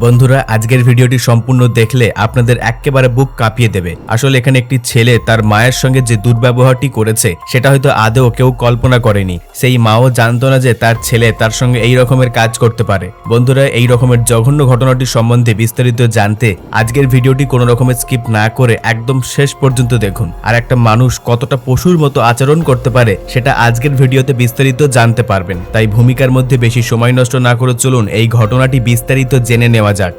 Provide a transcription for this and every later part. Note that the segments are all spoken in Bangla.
বন্ধুরা, আজকের ভিডিওটি সম্পূর্ণ দেখলে আপনাদের একেবারে বুক কাঁপিয়ে দেবে। আসলে এখানে একটি ছেলে তার মায়ের সঙ্গে যে দুর্ব্যবহারটি করেছে, সেটা হয়তো আদৌ কেউ কল্পনা করেনি। সেই মাও জানতো না যে তার ছেলে তার সঙ্গে এই রকমের কাজ করতে পারে। বন্ধুরা, এই রকমের জঘন্য ঘটনাটি সম্বন্ধে বিস্তারিত জানতে আজকের ভিডিওটি কোনো রকমের স্কিপ না করে একদম শেষ পর্যন্ত দেখুন। আর একটা মানুষ কতটা পশুর মতো আচরণ করতে পারে, সেটা আজকের ভিডিওতে বিস্তারিত জানতে পারবেন। তাই ভূমিকার মধ্যে বেশি সময় নষ্ট না করে চলুন এই ঘটনাটি বিস্তারিত জেনে নেওয়া যাক।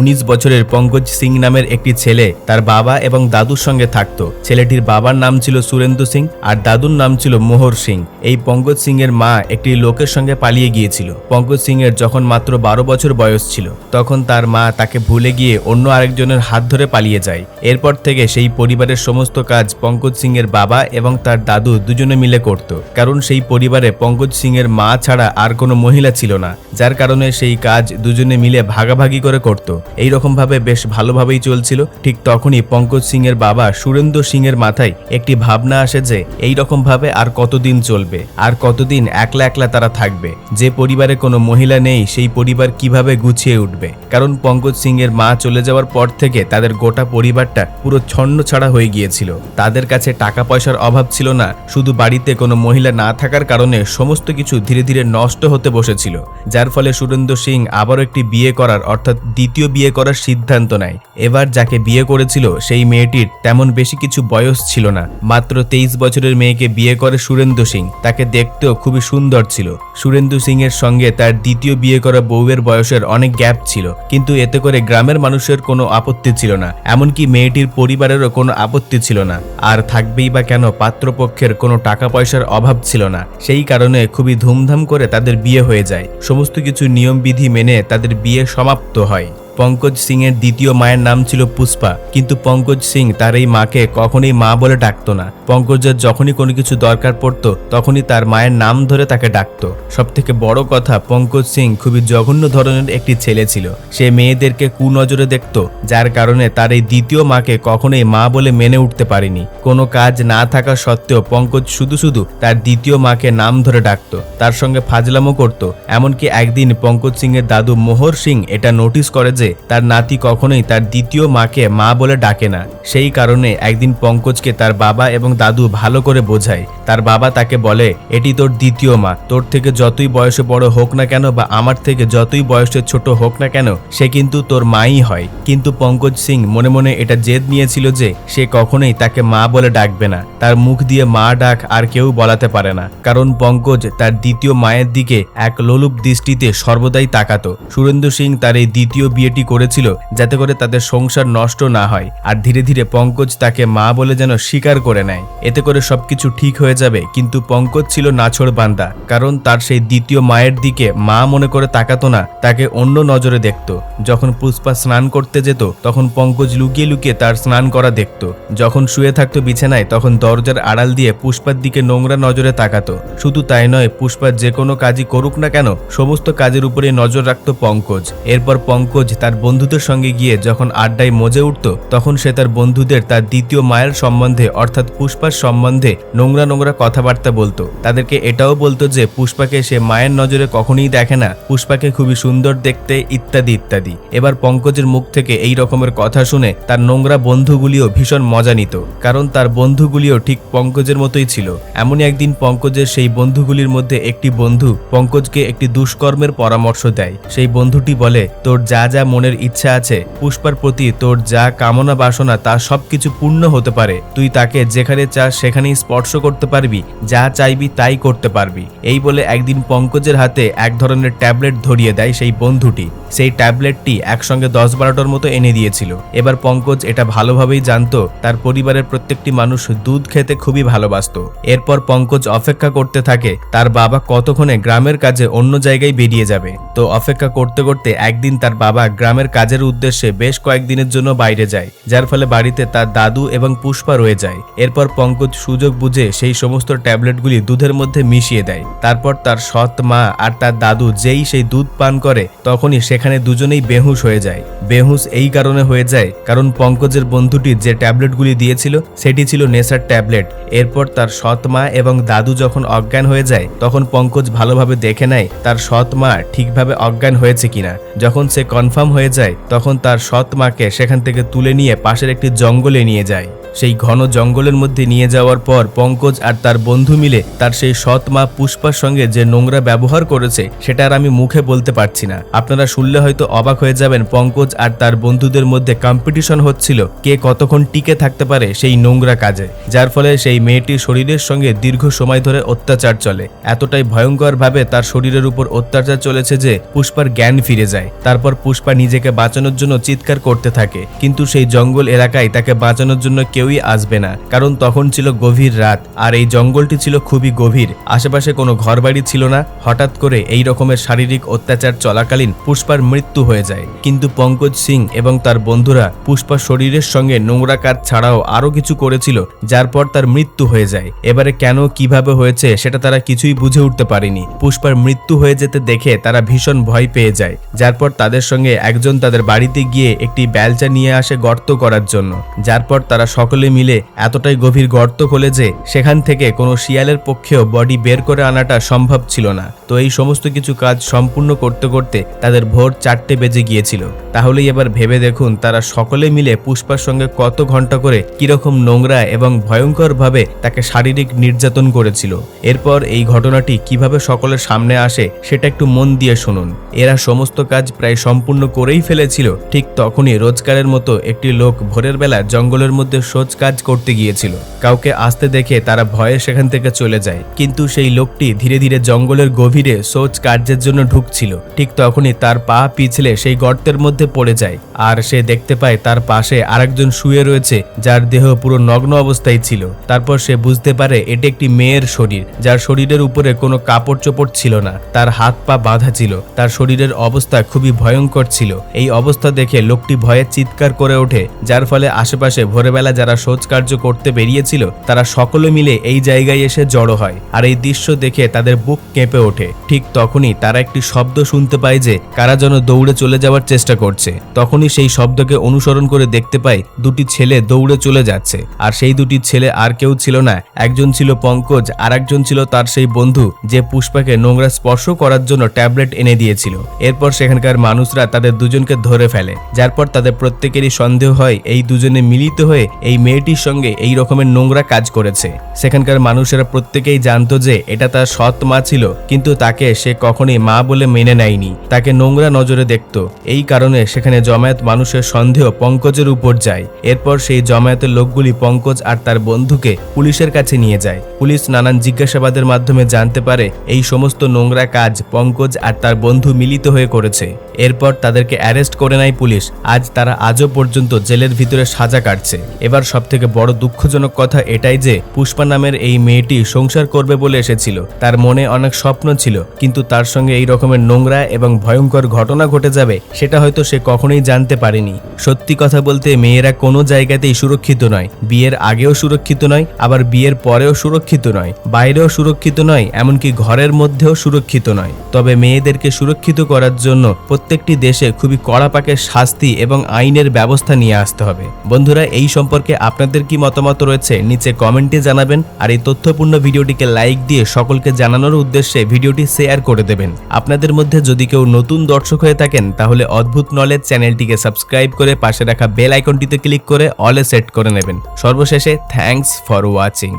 উনিশ বছরের পঙ্কজ সিং নামের একটি ছেলে, তার বাবা এবং দাদুর সঙ্গে থাকত। ছেলেটির বাবার নাম ছিল সুরেন্দ্র সিং আর দাদুর নাম ছিল মোহর সিং। এই পঙ্কজ সিং এর মা একটি লোকের সঙ্গে পালিয়ে গিয়েছিল। পঙ্কজ সিং এর যখন মাত্র বারো বছর বয়স ছিল, তখন তার মা তাকে ভুলে গিয়ে অন্য আরেকজনের হাত ধরে পালিয়ে যায়। এরপর থেকে সেই পরিবারের সমস্ত কাজ পঙ্কজ সিং এর বাবা এবং তার দাদু দুজনে মিলে করত। কারণ সেই পরিবারে পঙ্কজ সিং এর মা ছাড়া আর কোনো মহিলা ছিল না, যার কারণে সেই কাজ দুজনে মিলে ভাগাভাগি করে করত। এই রকম ভাবে বেশ ভালোভাবেই চলছিল। ঠিক তখনই পঙ্কজ সিং এর বাবা সুরেন্দ্র সিং এর মাথায় একটি ভাবনা আসে যে এই রকম ভাবে আর কতদিন চলবে? আর কতদিন একলা একলা তারা থাকবে? যে পরিবারে কোনো মহিলা নেই, সেই পরিবার কীভাবে গুছিয়ে উঠবে? কারণ পঙ্কজ সিং এর মা চলে যাওয়ার পর থেকে তাদের গোটা পরিবারটা পুরো ছন্ন ছাড়া হয়ে গিয়েছিল। তাদের কাছে টাকা পয়সার অভাব ছিল না, শুধু বাড়িতে কোনো মহিলা না থাকার কারণে সমস্ত কিছু ধীরে ধীরে নষ্ট হতে বসেছিল। যার ফলে সুরেন্দ্র সিং আবারও একটি বিয়ে করার, অর্থাৎ দ্বিতীয় বিয়ে করার সিদ্ধান্ত নেয়। এবার যাকে বিয়ে করেছিল, সেই মেয়েটির তেমন বেশি কিছু বয়স ছিল না। মাত্র তেইশ বছরের মেয়েকে বিয়ে করে সুরেন্দ্র সিং। তাকে দেখতেও খুবই সুন্দর ছিল। সুরেন্দ্র সিং এর সঙ্গে তার দ্বিতীয় বিয়ে করা বউয়ের বয়সের অনেক গ্যাপ ছিল। কিন্তু এতে করে গ্রামের মানুষের কোনো আপত্তি ছিল না। এমনকি মেয়েটির পরিবারেরও কোনো আপত্তি ছিল না। আর থাকবেই বা কেন পাত্রপক্ষের কোনো টাকা পয়সার অভাব ছিল না। সেই কারণে খুবই ধুমধাম করে তাদের বিয়ে হয়ে যায়। সমস্ত কিছু নিয়মবিধি মেনে তাদের বিয়ে সমাপ্ত হয়। পঙ্কজ সিং এর দ্বিতীয় মায়ের নাম ছিল পুষ্পা। কিন্তু পঙ্কজ সিং তার এই মাকে কখনোই মা বলে ডাকতো না। পঙ্কজের যখনই কোনো কিছু দরকার পড়তো, তখনই তার মায়ের নাম ধরে তাকে ডাকতো। সব থেকে বড় কথা, পঙ্কজ সিং খুবই জঘন্য ধরনের একটি ছেলে ছিল। সে মেয়েদেরকে কুনজরে দেখতো, যার কারণে তার এই দ্বিতীয় মাকে কখনোই মা বলে মেনে উঠতে পারেনি। কোনো কাজ না থাকা সত্ত্বেও পঙ্কজ শুধু শুধু তার দ্বিতীয় মাকে নাম ধরে ডাকতো, তার সঙ্গে ফাজলামো করত। এমনকি একদিন পঙ্কজ সিং এর দাদু মোহর সিং এটা নোটিস করে যে তার নাতি কখনোই তার দ্বিতীয় মাকে মা বলে ডাকে না। সেই কারণে একদিন পঙ্কজকে তার বাবা এবং দাদু ভালো করে বোঝায়। তার বাবা তাকে বলে, এটি তোর দ্বিতীয় মা। তোর থেকে যতই বয়সে বড় হোক না কেন বা আমার থেকে যতই বয়সে ছোট হোক না কেন, সে কিন্তু তোর মাই হয়। কিন্তু পঙ্কজ সিং মনে মনে এটা জেদ নিয়েছিল যে সে কখনোই তাকে মা বলে ডাকবে না। তার মুখ দিয়ে মা ডাক আর কেউ বলাতে পারে না। কারণ পঙ্কজ তার দ্বিতীয় মায়ের দিকে এক লোলুপ দৃষ্টিতে সর্বদাই তাকাতো। সুরেন্দ্র সিং তার এই দ্বিতীয় বিয়েটি করেছিল যাতে করে তাদের সংসার নষ্ট না হয়। আর ধীরে ধীরে পঙ্কজ তাকে মা বলে যেন স্বীকার করে নেয়। এতে করে সবকিছু ঠিক হয়ে যাবে, কিন্তু পঙ্কজ ছিল নাছড় বান্দা, কারণ তার সেই দ্বিতীয় মায়ের দিকে মা মনে করে তাকাতো না, তাকে অন্য নজরে দেখত। যখন পুষ্পা স্নান করতে যেত, তখন পঙ্কজ লুকিয়ে লুকিয়ে তার স্নান করা দেখত। যখন শুয়ে থাকতো বিছানায়, তখন দরজার আড়াল দিয়ে পুষ্পার দিকে নোংরা নজরে তাকাতো। শুধু তাই নয়, পুষ্পা যে কোনো কাজই করুক না কেন, সমস্ত কাজের উপরে নজর রাখতো পঙ্কজ। এরপর পঙ্কজ তার বন্ধুদের সঙ্গে গিয়ে যখন আড্ডায় মজে উঠত, তখন সে তার বন্ধুদের তার দ্বিতীয় মায়ের সম্বন্ধে, অর্থাৎ পুষ্পার সম্বন্ধে নোংরা নোংরা কথাবার্তা বলতো। তাদেরকে এটাও বলতো যে, পুষ্পাকে সে মায়ের নজরে কখনোই দেখে না। পুষ্পাকে খুবই সুন্দর দেখতে ইত্যাদি ইত্যাদি। এবার পঙ্কজের মুখ থেকে এই রকমের কথা শুনে তার নোংরা বন্ধুগুলিও ভীষণ মজা নিত। কারণ তার বন্ধুগুলিও ঠিক পঙ্কজের মতোই ছিল। এমনই একদিন পঙ্কজের সেই বন্ধুগুলির মধ্যে একটি বন্ধু পঙ্কজকে একটি দুষ্কর্মের পরামর্শ দেয়। সেই বন্ধুটি বলে, তোর যা যা মনের ইচ্ছা আছে, পুষ্পার প্রতি তোর যা কামনা বাসনা তা সবকিছু পূর্ণ হতে পারে। তুই তাকে যেখানে চাস সেখানেই স্পর্শ করতে পারবি, যা চাইবি তাই করতে পারবি। এই বলে একদিন পঙ্কজের হাতে এক ধরনের ট্যাবলেট ধরিয়ে দেয় সেই বন্ধুটি। সেই ট্যাবলেটটি একসঙ্গে দশ বারোটার মতো এনে দিয়েছিল। এবার পঙ্কজ এটা ভালোভাবেই জানতো, তার পরিবারের প্রত্যেকটি মানুষ দুধ খেতে খুবই ভালোবাসতো। এরপর পঙ্কজ অপেক্ষা করতে থাকে, তার বাবা কতক্ষণে গ্রামের কাজে অন্য জায়গায় বেরিয়ে যাবে। তো অপেক্ষা করতে করতে একদিন তার বাবা গ্রামের কাজের উদ্দেশ্যে বেশ কয়েকদিনের জন্য বাইরে যায়, যার ফলে বাড়িতে তার দাদু এবং পুষ্পা রয়ে যায়। এরপর পঙ্কজ সুযোগ বুঝে সেই সমস্ত ট্যাবলেটগুলি দুধের মধ্যে মিশিয়ে দেয়। তারপর তার সৎ মা আর তার দাদু যেই সেই দুধ পান করে, তখনই সেখানে দুজনেই বেহুশ হয়ে যায়। বেহুশ এই কারণে হয়ে যায় কারণ পঙ্কজের বন্ধুটি যে ট্যাবলেটগুলি দিয়েছিল, সেটি ছিল নেশার ট্যাবলেট। এরপর তার সৎ মা এবং দাদু যখন অজ্ঞান হয়ে যায়, তখন পঙ্কজ ভালোভাবে দেখে নেয় তার সৎ মা ঠিকভাবে অজ্ঞান হয়েছে কিনা। যখন সে কনফার্ম হয়ে যায়, তখন তার সৎ মাকে সেখান থেকে তুলে নিয়ে পাশের একটি জঙ্গলে নিয়ে যায়। সেই ঘন জঙ্গলের মধ্যে নিয়ে যাওয়ার পর পঙ্কজ আর তার বন্ধু মিলে তার সেই সৎ মা পুষ্পার সঙ্গে যে নোংরা ব্যবহার করেছে, সেটা আর আমি মুখে বলতে পারছি না। আপনারা শুনলে হয়তো অবাক হয়ে যাবেন, পঙ্কজ আর তার বন্ধুদের মধ্যে কম্পিটিশন হচ্ছিল কে কতক্ষণ টিকে থাকতে পারে সেই নোংরা কাজে, যার ফলে সেই মেয়েটির শরীরের সঙ্গে দীর্ঘ সময় ধরে অত্যাচার চলে। এতটাই ভয়ঙ্কর ভাবে তার শরীরের উপর অত্যাচার চলেছে যে পুষ্পার জ্ঞান ফিরে যায়। তারপর পুষ্পা নিজেকে বাঁচানোর জন্য চিৎকার করতে থাকে, কিন্তু সেই জঙ্গল এলাকায় তাকে বাঁচানোর জন্য কেউই আসবে না, কারণ তখন ছিল গভীর রাত, আর এই জঙ্গলটি ছিল খুবই গভীর। আশেপাশে কোনো ঘরবাড়ি ছিল না। হঠাৎ করে এই রকমের শারীরিক অত্যাচার চলাকালীন পুষ্পার মৃত্যু হয়ে যায়। কিন্তু পঙ্কজ সিং এবং তার বন্ধুরা পুষ্পার শরীরের সঙ্গে নোংরা কাজ ছাড়াও আরও কিছু করেছিল, যার পর তার মৃত্যু হয়ে যায়। এবারে কেন, কীভাবে হয়েছে, সেটা তারা কিছুই বুঝে উঠতে পারেনি। পুষ্পার মৃত্যু হয়ে যেতে দেখে তারা ভীষণ ভয় পেয়ে যায়, যার পর তাদের সঙ্গে একজন তাদের বাড়িতে গিয়ে একটি বেলচা নিয়ে আসে গর্ত করার জন্য। যার পর তারা সকলে মিলে এতটাই গভীর গর্ত খোলে যে সেখান থেকে কোনো শিয়ালের পক্ষেও বডি বের করে আনাটা সম্ভব ছিল না। তো এই সমস্ত কিছু কাজ সম্পূর্ণ করতে করতে তাদের ভোর চারটে বেজে গিয়েছিল। তাহলেই এবার ভেবে দেখুন তারা সকলে মিলে পুষ্পার সঙ্গে কত ঘণ্টা করে কীরকম নোংরা এবং ভয়ঙ্করভাবে তাকে শারীরিক নির্যাতন করেছিল। এরপর এই ঘটনাটি কীভাবে সকলের সামনে আসে সেটা একটু মন দিয়ে শুনুন। এরা সমস্ত কাজ প্রায় সম্পূর্ণ করেই ফেলেছিল। ঠিক তখনই রোজগারের মতো একটি লোক ভোরের বেলা জঙ্গলের মধ্যে সোজ কাজ করতে গিয়েছিল। কাউকে আসতে দেখে তারা ভয়ে সেখান থেকে চলে যায়। কিন্তু সেই লোকটি ধীরে ধীরে জঙ্গলের গভীরে সোচ কার্যের জন্য ঢুকছিল। ঠিক তখনই তার পা পিছলে সেই গর্তের মধ্যে পড়ে যায়। আর সে দেখতে পায় তার পাশে আরেকজন শুয়ে রয়েছে, যার দেহ পুরো নগ্ন অবস্থায় ছিল। তারপর সে বুঝতে পারে এটি একটি মেয়ের শরীর, যার শরীরের উপরে কোনো কাপড় চোপড় ছিল না। তার হাত পা বাঁধা ছিল। তার শরীরের অবস্থা খুবই ভয়ঙ্কর ছিল। এই অবস্থা দেখে লোকটি ভয়ে চিৎকার করে ওঠে, যার ফলে আশেপাশে ভোরবেলা যারা শোচ কার্য করতে বেরিয়েছিল, তারা সকলে মিলে এই জায়গায় এসে জড়ো হয় আর এই দৃশ্য দেখে তাদের বুক কেঁপে ওঠে। ঠিক তখনই তারা একটি শব্দ শুনতে পায় যে, কারা যেন দৌড়ে চলে যাওয়ার চেষ্টা করছে। তখনই সেই শব্দকে অনুসরণ করে দেখতে পায় দুটি ছেলে দৌড়ে চলে যাচ্ছে। আর সেই দুটি ছেলে আর কেউ ছিল না। একজন ছিল পঙ্কজ আর একজন ছিল তার সেই বন্ধু, যে পুষ্পাকে নোংরা স্পর্শ করার জন্য ট্যাবলেট এনে দিয়েছিল। এরপর সেখানকার মানুষরা তাদের দুজনকে ধরে ফেলে। যার পর তাদের প্রত্যেকেরই সন্দেহ হয়, এই দুজনে মিলিত হয়ে এই মেয়েটির সঙ্গে এই রকমের নোংরা কাজ করেছে। সেখানকার মানুষেরা প্রত্যেকেই জানতো যে এটা তার সৎ মা ছিল, কিন্তু তাকে সে কখনোই মা বলে মেনে নেয়নি। তাকে নোংরা নজরে দেখত। এই কারণে সেখানে জমায়েত মানুষের সন্দেহ পঙ্কজের উপর যায়। এরপর সেই জমায়েতের লোকগুলি পঙ্কজ আর তার বন্ধুকে পুলিশের কাছে নিয়ে যায়। পুলিশ নানান জিজ্ঞাসাবাদের মাধ্যমে জানতে পারে এই সমস্ত নোংরা কাজ পঙ্কজ আর তার বন্ধু মিলিত হয়ে করেছে। এরপর তাদেরকে অ্যারেস্ট করে নেয় পুলিশ। আজ তারা আজও পর্যন্ত জেলের ভিতরে সাজা কাটছে। এবার সব থেকে বড় দুঃখজনক কথা এটাই যে পুষ্পা নামের এই মেয়েটি সংসার করবে বলে এসেছিল। তার মনে অনেক স্বপ্ন ছিল, কিন্তু তার সঙ্গে এই রকমের নোংরা এবং ভয়ঙ্কর ঘটনা ঘটে যাবে, সেটা হয়তো সে কখনোই জানতে পারেনি। সত্যি কথা বলতে, মেয়েরা কোনো জায়গাতেই সুরক্ষিত নয়। বিয়ের আগেও সুরক্ষিত নয়, আবার বিয়ের পরেও সুরক্ষিত নয়। বাইরেও সুরক্ষিত নয়, এমনকি ঘরের মধ্যেও সুরক্ষিত নয়। তবে মেয়েদেরকে সুরক্ষিত করার জন্য প্রত্যেকটি দেশে খুবই কড়া পাকের শাস্তি এবং আইনের ব্যবস্থা নিয়ে আসতে হবে। বন্ধুরা, এই সম্পর্কে আপনাদের কি মতামত রয়েছে নিচে কমেন্টে জানাবেন আর এই তথ্যপূর্ণ ভিডিওটিকে লাইক দিয়ে সকলকে জানানোর উদ্দেশ্যে ভিডিওটি শেয়ার করে দেবেন। আপনাদের মধ্যে যদি কেউ নতুন দর্শক হয়ে থাকেন, তাহলে অদ্ভুত নলেজ চ্যানেলটিকে সাবস্ক্রাইব করে পাশে রাখা বেল আইকনটিতে ক্লিক করে অলে সেট করে নেবেন। সর্বশেষে থ্যাংকস ফর ওয়াচিং।